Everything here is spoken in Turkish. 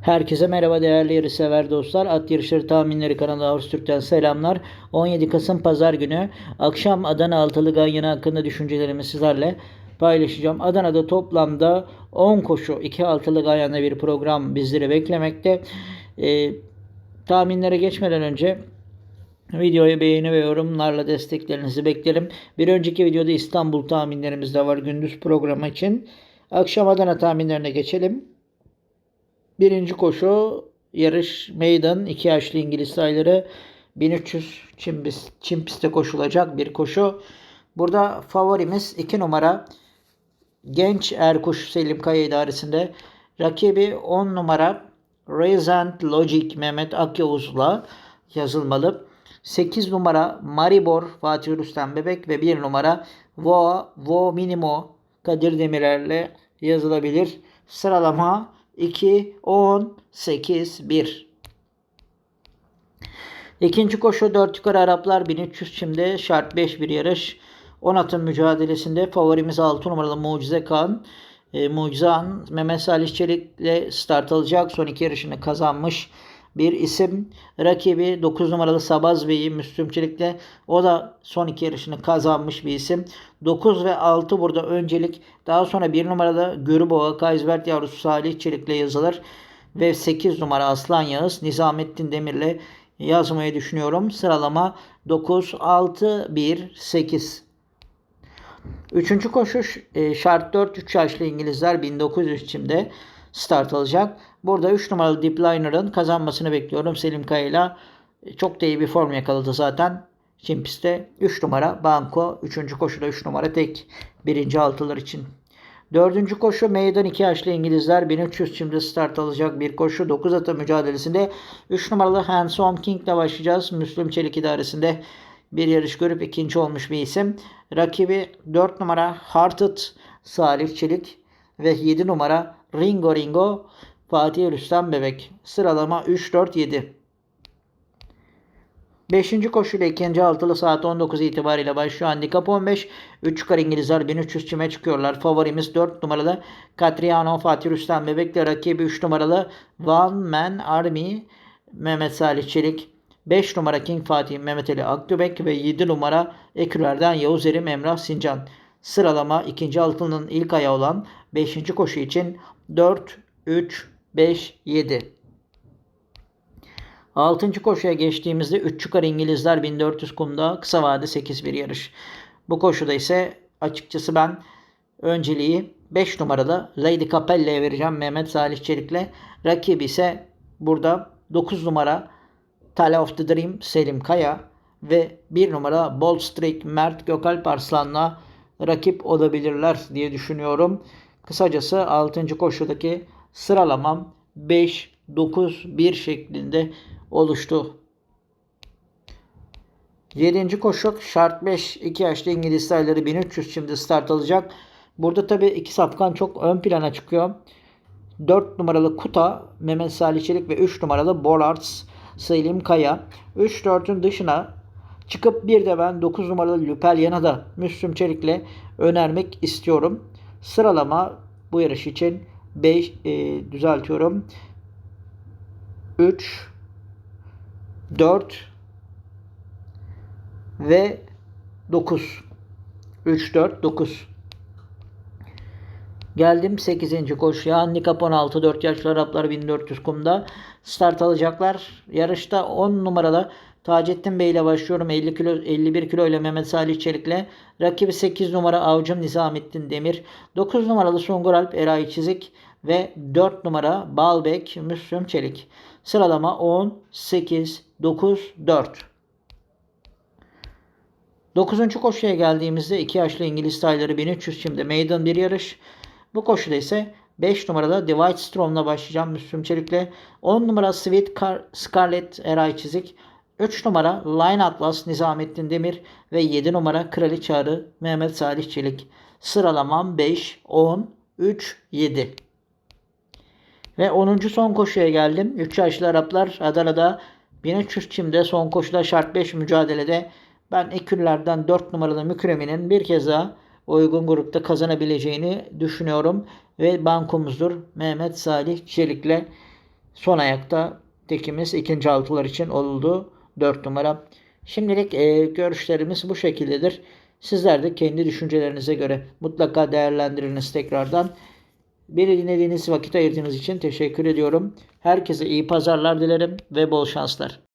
Herkese merhaba değerli yarışsever dostlar. At Yarışları Tahminleri kanalı Ağustos'tan selamlar. 17 Kasım Pazar günü akşam Adana Altılı Ganyanı hakkında düşüncelerimi sizlerle paylaşacağım. Adana'da toplamda 10 koşu 2 altılı Ganyan'da bir program bizleri beklemekte. Ee, tahminlere geçmeden önce Videoyu beğeni ve yorumlarla desteklerinizi beklerim. Bir önceki videoda İstanbul tahminlerimiz de var gündüz programı için. Akşam Adana tahminlerine geçelim. Birinci koşu yarış meydan 2 yaşlı İngiliz sayıları 1300 çim, pist- çim pistte koşulacak bir koşu. Burada favorimiz 2 numara Genç Erkuş Selim Kaya idaresinde. Rakibi 10 numara Resent Logic Mehmet Akyavuz'la yazılmalı. 8 numara Maribor Fatih Rüstem Bebek ve 1 numara Vo, Vo Minimo Kadir Demirer'le yazılabilir. Sıralama 2, 10, 8, 1. İkinci koşu 4 yukarı Araplar 1300 çimde şart 5 bir yarış. 10 atın mücadelesinde favorimiz 6 numaralı Mucize Kan. E, Mucize Han Mehmet Salih Çelik ile start alacak. Son iki yarışını kazanmış bir isim. Rakibi 9 numaralı Sabaz Bey'i Müslüm Çelik'le o da son iki yarışını kazanmış bir isim. 9 ve 6 burada öncelik. Daha sonra 1 numaralı Görübova Kaysbert yavrusu Salih Çelik'le yazılır. Ve 8 numara Aslan Yağız Nizamettin Demir'le yazmayı düşünüyorum. Sıralama 9, 6, 1, 8. Üçüncü koşu e, şart 4 3 yaşlı İngilizler 1900 çimde start alacak. Burada 3 numaralı Deep Liner'ın kazanmasını bekliyorum. Selim Kaya'yla çok da iyi bir form yakaladı zaten. Çim pistte 3 numara Banko. 3. koşuda 3 numara tek. Birinci altılar için. Dördüncü koşu meydan 2 yaşlı İngilizler 1300 çimde start alacak bir koşu. 9 atı mücadelesinde 3 numaralı Handsome King ile başlayacağız. Müslüm Çelik idaresinde bir yarış görüp ikinci olmuş bir isim. Rakibi 4 numara Hearted Salih Çelik ve 7 numara Ringo Ringo Fatih Rüstem Bebek. Sıralama 3-4-7. Beşinci koşuyla ikinci altılı saat 19 itibariyle başlıyor. Handikap 15. 3 yukarı İngilizler 1300 çime çıkıyorlar. Favorimiz 4 numaralı Catriano Fatih Rüstem Bebek ile rakibi 3 numaralı One Man Army Mehmet Salih Çelik. 5 numara King Fatih Mehmet Ali Akgöbek ve 7 numara Ekürler'den Yavuz Erim Emrah Sincan. Sıralama ikinci altının ilk ayağı olan 5. koşu için 4, 3, 5, 7. 6. koşuya geçtiğimizde 3 yukarı İngilizler 1400 kumda kısa vade 8 bir yarış. Bu koşuda ise açıkçası ben önceliği 5 numaralı Lady Capelle'ye vereceğim Mehmet Salih Çelik'le. Rakibi ise burada 9 numara Tale of the Dream Selim Kaya ve 1 numara Bold Streak Mert Gökalp Arslan'la rakip olabilirler diye düşünüyorum. Kısacası 6. koşudaki sıralamam 5, 9, 1 şeklinde oluştu. 7. koşu şart 5 2 yaşlı İngiliz sayıları 1300 şimdi start alacak. Burada tabi iki safkan çok ön plana çıkıyor. 4 numaralı Kuta Mehmet Salih Çelik ve 3 numaralı Bollards Selim Kaya. 3-4'ün dışına çıkıp bir de ben 9 numaralı Lüpelyan'a da Müslüm Çelik'le önermek istiyorum. Sıralama bu yarış için 5 e, düzeltiyorum. 3 4 ve 9. 3 4 9. Geldim 8. koşuya. Handikap 16 4 yaşlı Araplar 1400 kumda start alacaklar. Yarışta 10 numaralı Taceddin Bey ile başlıyorum. 50 kilo 51 kilo ile Mehmet Salih Çelik'le. Rakibi 8 numara Avcım Nizamettin Demir. 9 numaralı Sungur Alp Eray Çizik ve 4 numara Balbek Müslüm Çelik. Sıralama 10 8 9 4. 9. koşuya geldiğimizde 2 yaşlı İngiliz tayları 1300 şimdi meydan bir yarış. Bu koşuda ise 5 numarada Divide Strom'la başlayacağım Müslüm Çelik'le. 10 numara Sweet Car- Scarlet Eray Çizik. 3 numara Line Atlas Nizamettin Demir ve 7 numara Kraliçe Arı Mehmet Salih Çelik. Sıralamam 5, 10, 3, 7. Ve 10. son koşuya geldim. 3 yaşlı Araplar Adana'da 1300 çimde son koşuda şart 5 mücadelede ben ekürlerden 4 numaralı Mükremi'nin bir kez daha uygun grupta kazanabileceğini düşünüyorum. Ve bankomuzdur Mehmet Salih Çelik'le Son ayakta tekimiz ikinci altılar için oldu 4 numara. Şimdilik e, görüşlerimiz bu şekildedir. Sizler de kendi düşüncelerinize göre mutlaka değerlendiriniz tekrardan. Beni dinlediğiniz vakit ayırdığınız için teşekkür ediyorum. Herkese iyi pazarlar dilerim ve bol şanslar.